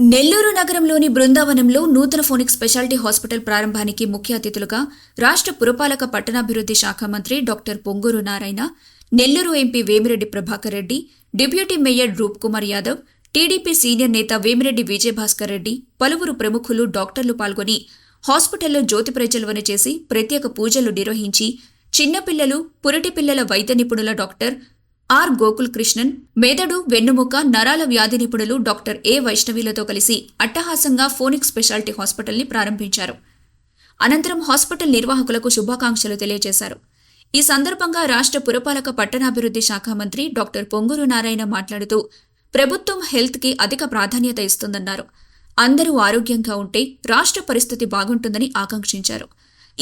నెల్లూరు నగరంలోని బృందావనంలో నూతన ఫోనిక్ స్పెషాలిటీ హాస్పిటల్ ప్రారంభానికి ముఖ్య అతిథులుగా రాష్ట్ర పురపాలక పట్టణాభివృద్ధి శాఖ మంత్రి doctor Ponguru Narayana Nellore MP Vemireddy Prabhakar Reddy deputy mayor Roop Kumar Yadav TDP senior నేత వేమిరెడ్డి విజయభాస్కర్ రెడ్డి పలువురు ప్రముఖులు డాక్టర్లు పాల్గొని హాస్పిటల్లో జ్యోతి ప్రజ్వలన చేసి ప్రత్యేక పూజలు నిర్వహించి చిన్నపిల్లలు పురిటి పిల్లల వైద్య నిపుణుల డాక్టర్ ఆర్ గోకుల్ కృష్ణన్ మెదడు వెన్నుముక నరాల వ్యాధి నిపుణులు డాక్టర్ ఏ వైష్ణవిలతో కలిసి అట్టహాసంగా ఫోనిక్ స్పెషాలిటీ హాస్పిటల్ని ప్రారంభించారు. అనంతరం హాస్పిటల్ నిర్వాహకులకు శుభాకాంక్షలు తెలియజేశారు. ఈ సందర్భంగా రాష్ట్ర పురపాలక పట్టణాభివృద్ధి శాఖ మంత్రి డాక్టర్ పొంగూరు నారాయణ మాట్లాడుతూ ప్రభుత్వం హెల్త్కి అధిక ప్రాధాన్యత ఇస్తుందన్నారు. అందరూ ఆరోగ్యంగా ఉంటే రాష్ట్ర పరిస్థితి బాగుంటుందని ఆకాంక్షించారు.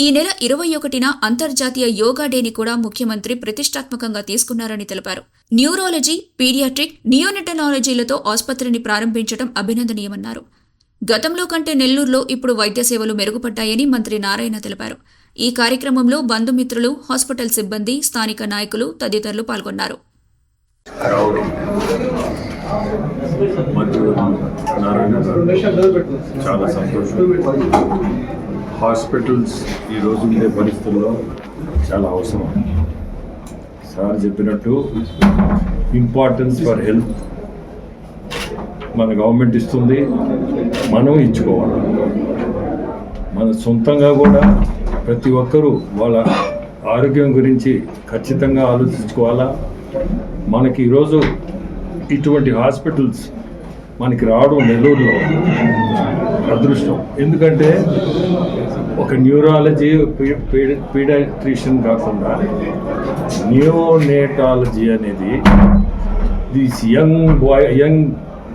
ఈ నెల ఇరవై ఒకటిన అంతర్జాతీయ యోగా డేని కూడా ముఖ్యమంత్రి ప్రతిష్టాత్మకంగా తీసుకున్నారని తెలిపారు. న్యూరాలజీ పీడియాట్రిక్ నియోనెటనాలజీలతో ఆసుపత్రిని ప్రారంభించడం అభినందనీయమన్నారు. గతంలో కంటే నెల్లూరులో ఇప్పుడు వైద్య సేవలు మెరుగుపడ్డాయని మంత్రి నారాయణ తెలిపారు. ఈ కార్యక్రమంలో బంధుమిత్రులు హాస్పిటల్ సిబ్బంది స్థానిక నాయకులు తదితరులు పాల్గొన్నారు. చాలా సంతోషం. హాస్పిటల్స్ ఈ రోజు ఉండే పరిస్థితుల్లో చాలా అవసరం. సార్ చెప్పినట్టు ఇంపార్టెన్స్ ఫర్ హెల్త్ మన గవర్నమెంట్ ఇస్తుంది మనం ఇచ్చుకోవాలి. మన సొంతంగా కూడా ప్రతి ఒక్కరూ వాళ్ళ ఆరోగ్యం గురించి ఖచ్చితంగా ఆలోచించుకోవాలా? మనకి ఈరోజు ఇటువంటి హాస్పిటల్స్ మనకి రావడం నెల్లూరులో అదృష్టం. ఎందుకంటే ఒక న్యూరాలజీ పీడియాట్రిషియన్ కాకుండా న్యూనేటాలజీ అనేది this young boy young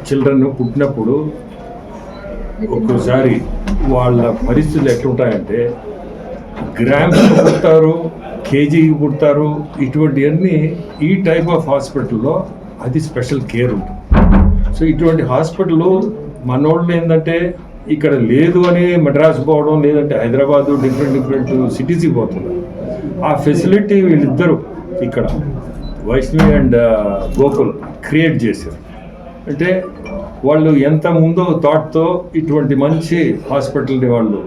children పుట్టినప్పుడు ఒక్కోసారి వాళ్ళ పరిస్థితులు ఎట్లుంటాయంటే గ్రామ్స్ పుడతారు కేజీకి పుడతారు ఇటువంటివన్నీ ఈ టైప్ ఆఫ్ హాస్పిటల్లో అది స్పెషల్ కేర్ ఉంటుంది. సో ఇటువంటి హాస్పిటల్ మనోళ్ళు ఏంటంటే ఇక్కడ లేదు అని మద్రాసు పోవడం లేదంటే హైదరాబాదు డిఫరెంట్ డిఫరెంట్ సిటీస్కి పోతున్నారు. ఆ ఫెసిలిటీ వీళ్ళిద్దరూ ఇక్కడ వైష్ణవి అండ్ గోకుల్ క్రియేట్ చేశారు. అంటే వాళ్ళు ఎంత ముందో థాట్తో ఇటువంటి మంచి హాస్పిటల్ని వాళ్ళు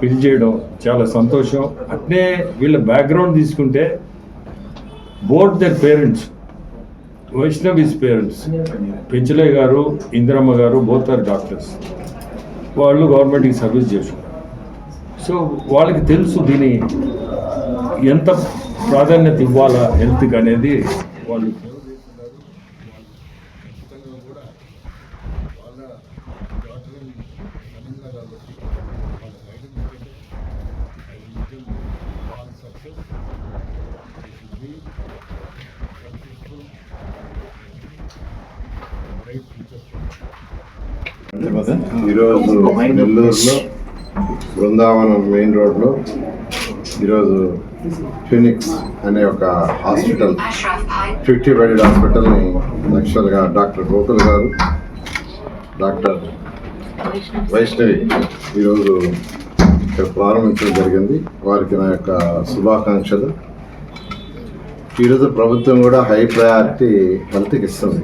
బిల్డ్ చేయడం చాలా సంతోషం. అట్నే వీళ్ళ బ్యాక్గ్రౌండ్ తీసుకుంటే both their parents Vaishnavi's parents Penchale garu Indiramma గారు బోత్ ఆర్ డాక్టర్స్ వాళ్ళు గవర్నమెంట్కి సర్వీస్ చేస్తున్నారు సో వాళ్ళకి తెలుసు దీని ఎంత ప్రాధాన్యత ఇవ్వాలా హెల్త్కి అనేది వాళ్ళు ఈరోజు నెల్లూరులో బృందావనం మెయిన్ రోడ్లో ఈరోజు ఫినిక్స్ అనే ఒక హాస్పిటల్ ఫిఫ్టీ బెడెడ్ హాస్పిటల్ని యాక్చువల్గా డాక్టర్ గోకుల్ గారు డాక్టర్ వైష్ణవి ఈరోజు ఇక్కడ ప్రారంభించడం జరిగింది. వారికి నా యొక్క శుభాకాంక్షలు. ఈరోజు ప్రభుత్వం కూడా హై ప్రయారిటీ హెల్త్కి ఇస్తుంది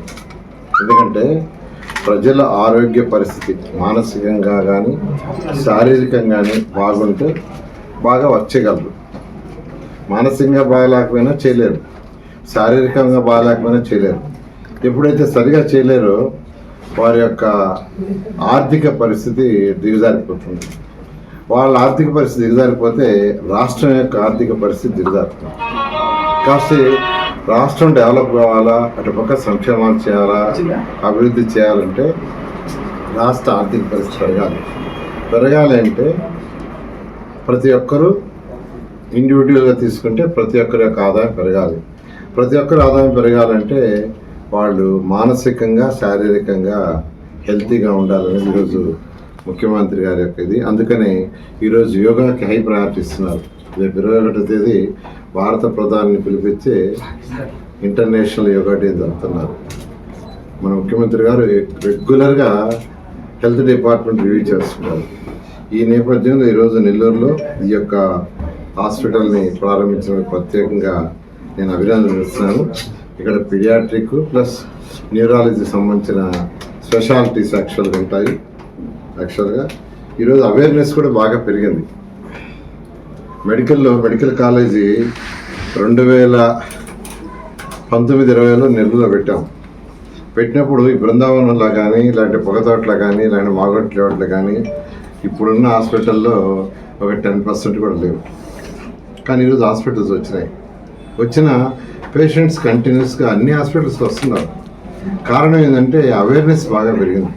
ఎందుకంటే ప్రజల ఆరోగ్య పరిస్థితి మానసికంగా కానీ శారీరకంగా కానీ బాగుంటే బాగా వచ్చేయగలరు. మానసికంగా బాగలేకపోయినా చేయలేరు. శారీరకంగా బాగలేకపోయినా చేయలేరు. ఎప్పుడైతే సరిగా చేయలేరో వారి యొక్క ఆర్థిక పరిస్థితి దిగజారిపోతుంది. వాళ్ళ ఆర్థిక పరిస్థితి దిగజారిపోతే రాష్ట్రం యొక్క ఆర్థిక పరిస్థితి దిగజారుతుంది. కాస్త రాష్ట్రం డెవలప్ కావాలా? అటుపక్క సంక్షేమాలు చేయాలా? అభివృద్ధి చేయాలంటే రాష్ట్ర ఆర్థిక పరిస్థితి పెరగాలి. పెరగాలి అంటే ప్రతి ఒక్కరూ ఇండివిజువల్గా తీసుకుంటే ప్రతి ఒక్కరి యొక్క ఆదాయం పెరగాలి. ప్రతి ఒక్కరి ఆదాయం పెరగాలంటే వాళ్ళు మానసికంగా శారీరకంగా హెల్తీగా ఉండాలని ఈరోజు ముఖ్యమంత్రి గారి యొక్క ఇది. అందుకని ఈరోజు యోగాకి హై ప్రయారిటీ ఇస్తున్నారు. రేపు ఇరవై ఒకటో తేదీ భారత ప్రధాని పిలిపించి ఇంటర్నేషనల్ యోగా డే జరుపుతున్నారు. మన ముఖ్యమంత్రి గారు రెగ్యులర్గా హెల్త్ డిపార్ట్మెంట్ రివ్యూ చేస్తున్నారు. ఈ నేపథ్యంలో ఈరోజు నెల్లూరులో ఈ యొక్క హాస్పిటల్ని ప్రారంభించిన ప్రత్యేకంగా నేను అభినందిస్తున్నాను ఇక్కడ పిడియాట్రిక్ ప్లస్ న్యూరాలజీ సంబంధించిన స్పెషాలిటీస్ యాక్చువల్గా ఉంటాయి. యాక్చువల్గా ఈరోజు అవేర్నెస్ కూడా బాగా పెరిగింది. మెడికల్లో మెడికల్ కాలేజీ రెండు వేల పంతొమ్మిది ఇరవైలో నెల్లూరులో పెట్టాం. పెట్టినప్పుడు ఈ బృందావనంలో కానీ ఇలాంటి పొగతోట్ల కానీ ఇలాంటి మాగొట్ల చోట్ల కానీ ఇప్పుడున్న హాస్పిటల్లో ఒక టెన్ పర్సెంట్ కూడా లేవు. కానీ ఈరోజు హాస్పిటల్స్ వచ్చినాయి. వచ్చిన పేషెంట్స్ కంటిన్యూస్గా అన్ని హాస్పిటల్స్కి వస్తున్నారు. కారణం ఏంటంటే అవేర్నెస్ బాగా పెరిగింది.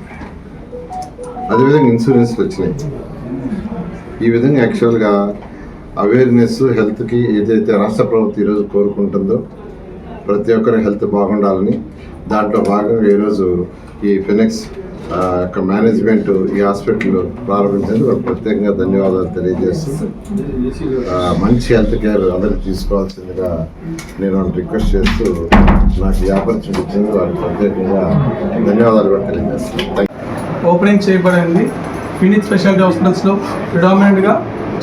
అదేవిధంగా ఇన్సూరెన్స్లు వచ్చినాయి. ఈ విధంగా యాక్చువల్గా అవేర్నెస్ హెల్త్కి ఏదైతే రాష్ట్ర ప్రభుత్వం ఈరోజు కోరుకుంటుందో ప్రతి ఒక్కరి హెల్త్ బాగుండాలని దాంట్లో భాగంగా ఈరోజు ఈ ఫినెక్స్ యొక్క మేనేజ్మెంట్ ఈ హాస్పిటల్ ప్రారంభించేందుకు ప్రత్యేకంగా ధన్యవాదాలు తెలియజేస్తూ మంచి హెల్త్ కేర్ అందరికి తీసుకోవాల్సిందిగా నేను రిక్వెస్ట్ చేస్తూ నాకు ఈ ఆపర్చునిటీ ఇచ్చింది వారికి ప్రత్యేకంగా ధన్యవాదాలు కూడా తెలియజేస్తాను ఓపెనింగ్ చేయబడింది ఫినిక్స్ స్పెషాలిటీ హాస్పిటల్స్లో ప్రిడామినెంట్గా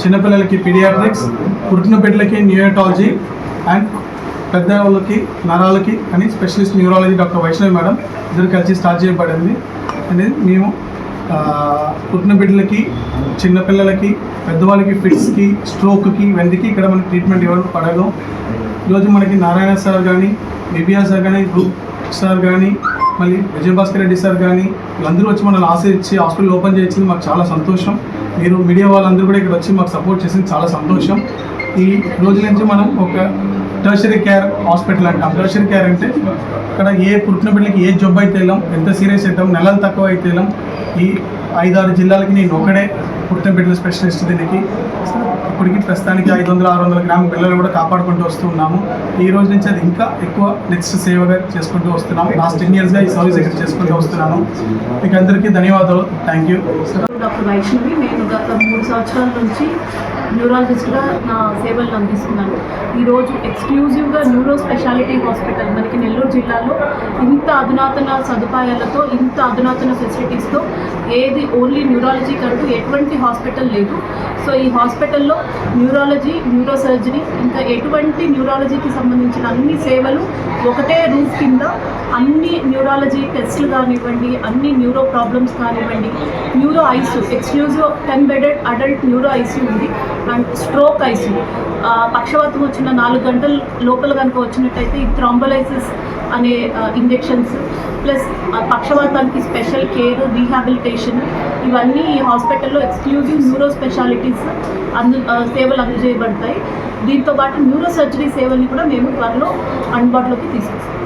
చిన్నపిల్లలకి పీడియాట్రిక్స్ పుట్టిన బిడ్డలకి న్యూయాటాలజీ అండ్ పెద్ద వాళ్ళకి నరాలకి అని specialist neurology doctor Vaishnavi madam ఇద్దరు కలిసి స్టార్ట్ చేయబడింది. అనేది మేము పుట్టిన బిడ్డలకి చిన్నపిల్లలకి పెద్దవాళ్ళకి ఫిట్స్కి స్ట్రోక్కి వెందికి ఇక్కడ మనకి ట్రీట్మెంట్ ఇవ్వడం పడదు. ఈరోజు మనకి నారాయణ సార్ కానీ బిబిఆర్ సార్ కానీ గ్రూప్ సార్ కానీ మళ్ళీ విజయభాస్కర్ రెడ్డి సార్ కానీ వీళ్ళందరూ వచ్చి మనల్ని ఇచ్చి హాస్పిటల్ ఓపెన్ చేయించింది మాకు చాలా సంతోషం. మీరు మీడియా వాళ్ళందరూ కూడా ఇక్కడ వచ్చి మాకు సపోర్ట్ చేసింది చాలా సంతోషం. ఈ రోజు నుంచి మనం ఒక టర్షరీ కేర్ హాస్పిటల్ అంటాం. టర్షరీ కేర్ అంటే ఇక్కడ ఏ పుట్టిన బిడ్డలకి ఏ జబ్బు అయితే వెళ్ళాం ఎంత సీరియస్ అవుతాం నెలలు తక్కువ అయితే వెళ్ళాం ఈ ఐదారు జిల్లాలకి నేను ఒకడే పుట్టిన బిడ్డల స్పెషలిస్ట్ దీనికి. ఇప్పటికి ప్రస్తుతానికి ఐదు వందల ఆరు వందల గ్రాముల పిల్లలు కూడా కాపాడుకుంటూ వస్తున్నాము ఈ రోజు నుంచి అది ఇంకా ఎక్కువ నెక్స్ట్ సేవగా చేసుకుంటూ వస్తున్నాము. లాస్ట్ టెన్ ఇయర్స్గా ఈ సర్వీస్ ఇక్కడ చేసుకుంటూ వస్తున్నాను. మీకు అందరికీ ధన్యవాదాలు. Thank you doctor Vaishnavi. నేను గత మూడు సంవత్సరాల నుంచి న్యూరాలజిస్ట్గా నా సేవలు అందిస్తున్నాను. ఈరోజు ఎక్స్క్లూజివ్గా న్యూరో స్పెషాలిటీ హాస్పిటల్ మనకి నెల్లూరు జిల్లాలో ఇంత అధునాతన సదుపాయాలతో ఇంత అధునాతన ఫెసిలిటీస్తో ఏది ఓన్లీ న్యూరాలజీ కంటూ ఎటువంటి హాస్పిటల్ లేదు. సో ఈ హాస్పిటల్లో న్యూరాలజీ న్యూరో సర్జరీ ఇంకా ఎటువంటి న్యూరాలజీకి సంబంధించిన అన్ని సేవలు ఒకటే రూఫ్ కింద అన్ని న్యూరాలజీ టెస్ట్లు కానివ్వండి అన్ని న్యూరో ప్రాబ్లమ్స్ కానివ్వండి neuro ICU exclusive ten bedded adult neuro ICU ఉంది అండ్ స్ట్రోక్ ఐసీయూ పక్షవాతం వచ్చిన నాలుగు గంటల లోపల కనుక వచ్చినట్టయితే ఈ థ్రాంబలైసిస్ అనే ఇంజెక్షన్స్ ప్లస్ పక్షవాతానికి స్పెషల్ కేర్ రీహాబిలిటేషన్ ఇవన్నీ ఈ హాస్పిటల్లో ఎక్స్క్లూజివ్ న్యూరో స్పెషాలిటీస్ అందు సేవలు అందజేయబడతాయి. దీంతో పాటు న్యూరో సర్జరీ సేవల్ని కూడా మేము త్వరలో అందుబాటులోకి తీసుకొస్తాం.